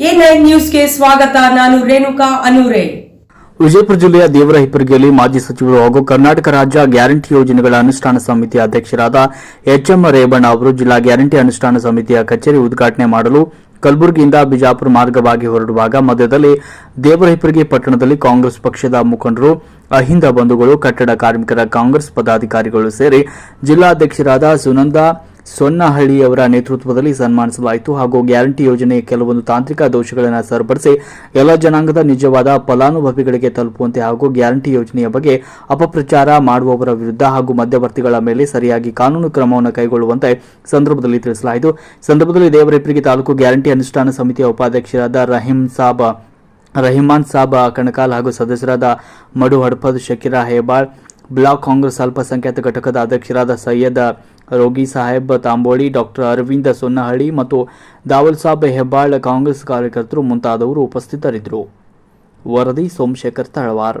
ಸ್ವಾಗತ, ನಾನು ರೇಣುಕಾ ಅನೂರೆ. ವಿಜಯಪುರ ಜಿಲ್ಲೆಯ ದೇವರ ಹಿಪ್ಪರಿಗೆಯಲ್ಲಿ ಮಾಜಿ ಸಚಿವರು ಹಾಗೂ ಕರ್ನಾಟಕ ರಾಜ್ಯ ಗ್ಯಾರಂಟಿ ಯೋಜನೆಗಳ ಅನುಷ್ಠಾನ ಸಮಿತಿಯ ಅಧ್ಯಕ್ಷರಾದ ಎಚ್ಎಂ ರೇವಣ್ಣ ಅವರು ಜಿಲ್ಲಾ ಗ್ಯಾರಂಟಿ ಅನುಷ್ಠಾನ ಸಮಿತಿಯ ಕಚೇರಿ ಉದ್ಘಾಟನೆ ಮಾಡಲು ಕಲಬುರಗಿಯಿಂದ ಬಿಜಾಪುರ ಮಾರ್ಗವಾಗಿ ಹೊರಡುವಾಗ ಮಧ್ಯದಲ್ಲಿ ದೇವರಹಿಪ್ಪರಿಗೆ ಪಟ್ಟಣದಲ್ಲಿ ಕಾಂಗ್ರೆಸ್ ಪಕ್ಷದ ಮುಖಂಡರು, ಅಹಿಂದ ಬಂಧುಗಳು, ಕಟ್ಟಡ ಕಾರ್ಮಿಕರ ಕಾಂಗ್ರೆಸ್ ಪದಾಧಿಕಾರಿಗಳು ಸೇರಿ ಜಿಲ್ಲಾಧ್ಯಕ್ಷರಾದ ಸುನಂದ ಸೊನ್ನಹಳ್ಳಿಯವರ ನೇತೃತ್ವದಲ್ಲಿ ಸನ್ಮಾನಿಸಲಾಯಿತು ಹಾಗೂ ಗ್ಯಾರಂಟಿ ಯೋಜನೆಯ ಕೆಲವೊಂದು ತಾಂತ್ರಿಕ ದೋಷಗಳನ್ನು ಸರಿಪಡಿಸಿ ಎಲ್ಲ ಜನಾಂಗದ ನಿಜವಾದ ಫಲಾನುಭವಿಗಳಿಗೆ ತಲುಪುವಂತೆ ಹಾಗೂ ಗ್ಯಾರಂಟಿ ಯೋಜನೆಯ ಬಗ್ಗೆ ಅಪಪ್ರಚಾರ ಮಾಡುವವರ ವಿರುದ್ಧ ಹಾಗೂ ಮಧ್ಯವರ್ತಿಗಳ ಮೇಲೆ ಸರಿಯಾಗಿ ಕಾನೂನು ಕ್ರಮವನ್ನು ಕೈಗೊಳ್ಳುವಂತೆ ಸಂದರ್ಭದಲ್ಲಿ ತಿಳಿಸಲಾಯಿತು. ಸಂದರ್ಭದಲ್ಲಿ ದೇವರೇಪ್ರಿಗೆ ತಾಲೂಕು ಗ್ಯಾರಂಟಿ ಅನುಷ್ಠಾನ ಸಮಿತಿಯ ಉಪಾಧ್ಯಕ್ಷರಾದ ರಹೀಂ ಸಾಬ್, ರಹಿಮಾನ್ ಸಾಬ್, ಕಣಕಾಲ್ ಹಾಗೂ ಸದಸ್ಯರಾದ ಮಡು ಹಡ್ಪದ್ ಶಕೀರಾ ಹೇಬಾಳ್ ಬ್ಲಾಕ್ ಕಾಂಗ್ರೆಸ್ ಅಲ್ಪಸಂಖ್ಯಾತ ಘಟಕದ ಅಧ್ಯಕ್ಷರಾದ ಸೈಯದ್ ರೋಗಿ ಸಾಹೇಬ್ ತಾಂಬೋಳಿ ಡಾಕ್ಟರ್ ಅರವಿಂದ ಸೊನ್ನಹಳ್ಳಿ ಮತ್ತು ದಾವಲ್ ಸಾಬ್ ಹೆಬ್ಬಾಳ್ ಕಾಂಗ್ರೆಸ್ ಕಾರ್ಯಕರ್ತರು ಮುಂತಾದವರು ಉಪಸ್ಥಿತರಿದ್ದರು. ವರದಿ ಸೋಮಶೇಖರ್ ತಳವಾರ್.